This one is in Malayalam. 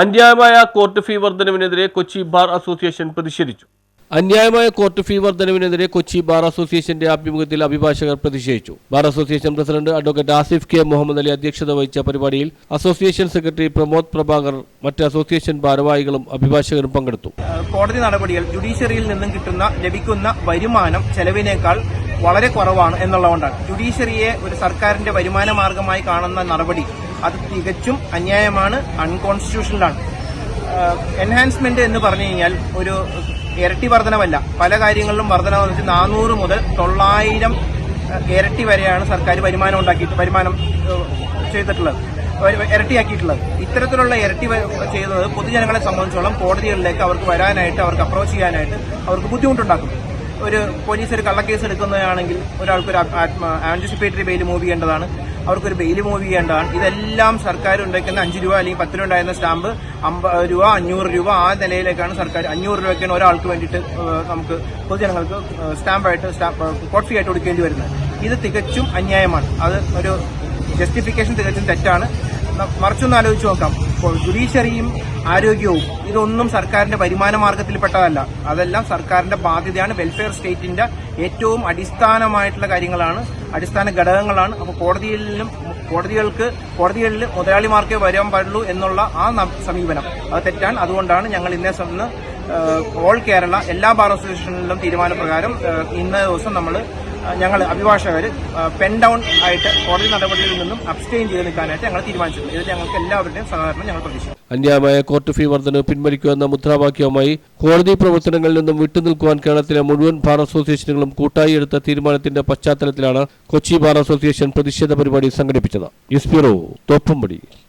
അന്യായമായ കോർട്ട് ഫീ വർധനവിനെതിരെ കൊച്ചി ബാർ അസോസിയേഷൻ പ്രതിഷേധിച്ചു. അന്യായമായ കോർട്ട് ഫീ വർധനവിനെതിരെ കൊച്ചി ബാർ അസോസിയേഷന്റെ ആഭിമുഖ്യത്തിൽ അഭിഭാഷകർ പ്രതിഷേധിച്ചു. Bar association president advocate Asif K Muhammad Ali അധ്യക്ഷത വഹിച്ച പരിപാടിയിൽ അസോസിയേഷൻ സെക്രട്ടറി പ്രമോദ് പ്രഭാകർ മറ്റ് അസോസിയേഷൻ ഭാരവാഹികളും അഭിഭാഷകരും പങ്കെടുത്തു. കോടതി നടപടികൾ ജുഡീഷ്യറിയിൽ നിന്നും കിട്ടുന്ന ലഭിക്കുന്ന വരുമാനം ചെലവിനേക്കാൾ വളരെ കുറവാണ് എന്നുള്ളതുകൊണ്ടാണ്. ജുഡീഷ്യറിയെ ഒരു സർക്കാരിന്റെ വരുമാന മാർഗമായി കാണുന്ന നടപടി അത് തികച്ചും അന്യായമാണ് അൺകോൺസ്റ്റിറ്റ്യൂഷണലാണ് എൻഹാൻസ്മെന്റ് എന്ന് പറഞ്ഞു കഴിഞ്ഞാൽ ഒരു ഇരട്ടി വർധനവല്ല. പല കാര്യങ്ങളിലും വർധന വെച്ച് നാനൂറ് മുതൽ തൊള്ളായിരം ഇരട്ടി വരെയാണ് സർക്കാർ വരുമാനം ഉണ്ടാക്കിയിട്ട് വരുമാനം ചെയ്തിട്ടുള്ളത്. ഇരട്ടിയാക്കിയിട്ടുള്ളത്. ഇത്തരത്തിലുള്ള ഇരട്ടി ചെയ്തത് പൊതുജനങ്ങളെ സംബന്ധിച്ചോളം കോടതികളിലേക്ക് അവർക്ക് വരാനായിട്ട് അവർക്ക് അപ്രോച്ച് ചെയ്യാനായിട്ട് അവർക്ക് ബുദ്ധിമുട്ടുണ്ടാക്കും. ഒരു പോലീസ് ഒരു കള്ളക്കേസ് എടുക്കുന്നതാണെങ്കിൽ ഒരാൾക്ക് ഒരു ആന്റിസിപ്പേറ്ററി ബെയിൽ മൂവ് ചെയ്യേണ്ടതാണ്. അവർക്കൊരു ബെയിൽ മൂവ് ചെയ്യേണ്ടതാണ്. ഇതെല്ലാം സർക്കാർ ഉണ്ടാക്കുന്ന അഞ്ച് രൂപ അല്ലെങ്കിൽ പത്ത് രൂപ ഉണ്ടായിരുന്ന സ്റ്റാമ്പ് അമ്പത് രൂപ അഞ്ഞൂറ് രൂപ ആ നിലയിലേക്കാണ് സർക്കാർ അഞ്ഞൂറ് രൂപയ്ക്കാണ് ഒരാൾക്ക് വേണ്ടിയിട്ട് നമുക്ക് പൊതുജനങ്ങൾക്ക് സ്റ്റാമ്പായിട്ട് സ്റ്റാമ്പ് കോട്ട് ഫീ ആയിട്ട് കൊടുക്കേണ്ടി വരുന്നത്. ഇത് തികച്ചും അന്യായമാണ്. അത് ഒരു ജസ്റ്റിഫിക്കേഷൻ തികച്ചും തെറ്റാണ്. മറിച്ചൊന്ന് ആലോചിച്ച് നോക്കാം. ജുഡീഷ്യറിയും ആരോഗ്യവും ഇതൊന്നും സർക്കാരിന്റെ വരുമാന മാർഗത്തിൽപ്പെട്ടതല്ല. അതെല്ലാം സർക്കാരിന്റെ ബാധ്യതയാണ്. വെൽഫെയർ സ്റ്റേറ്റിന്റെ ഏറ്റവും അടിസ്ഥാനമായിട്ടുള്ള കാര്യങ്ങളാണ്. അടിസ്ഥാന ഘടകങ്ങളാണ്. അപ്പോൾ കോടതിയിലും കോടതികൾക്ക് കോടതികളിൽ മുതലാളിമാർക്കേ വരാൻ പാടുള്ളൂ എന്നുള്ള ആ സമീപനം. അത് തെറ്റാണ്. അതുകൊണ്ടാണ് ഞങ്ങൾ ഇന്നേ സമയത്ത് ഓൾ കേരള എല്ലാ ബാർ അസോസിയേഷനിലും തീരുമാനപ്രകാരം ഇന്നേ ദിവസം നമ്മൾ ഞങ്ങൾ അഭിഭാഷകർ പെൻ ഡൗൺ ആയിട്ട് കോടതി നടപടികളിൽ നിന്നും അബ്സ്റ്റെയിൻ ചെയ്ത് നിൽക്കാനായിട്ട് ഞങ്ങൾ തീരുമാനിച്ചിട്ടുണ്ട്. ഇതിൽ ഞങ്ങൾക്ക് എല്ലാവരുടെയും സഹകരണം ഞങ്ങൾ പ്രതീക്ഷിച്ചു അന്യായമായ കോർട്ട് ഫീ വർധന പിൻവലിക്കുമെന്ന മുദ്രാവാക്യവുമായി കോടതി പ്രവർത്തനങ്ങളിൽ നിന്നും വിട്ടുനിൽക്കുവാൻ കേരളത്തിലെ മുഴുവൻ ബാർ അസോസിയേഷനുകളും കൂട്ടായി എടുത്ത തീരുമാനത്തിന്റെ പശ്ചാത്തലത്തിലാണ് കൊച്ചി ബാർ അസോസിയേഷൻ പ്രതിഷേധ പരിപാടി സംഘടിപ്പിച്ചത്. News bureau Thoppumpady.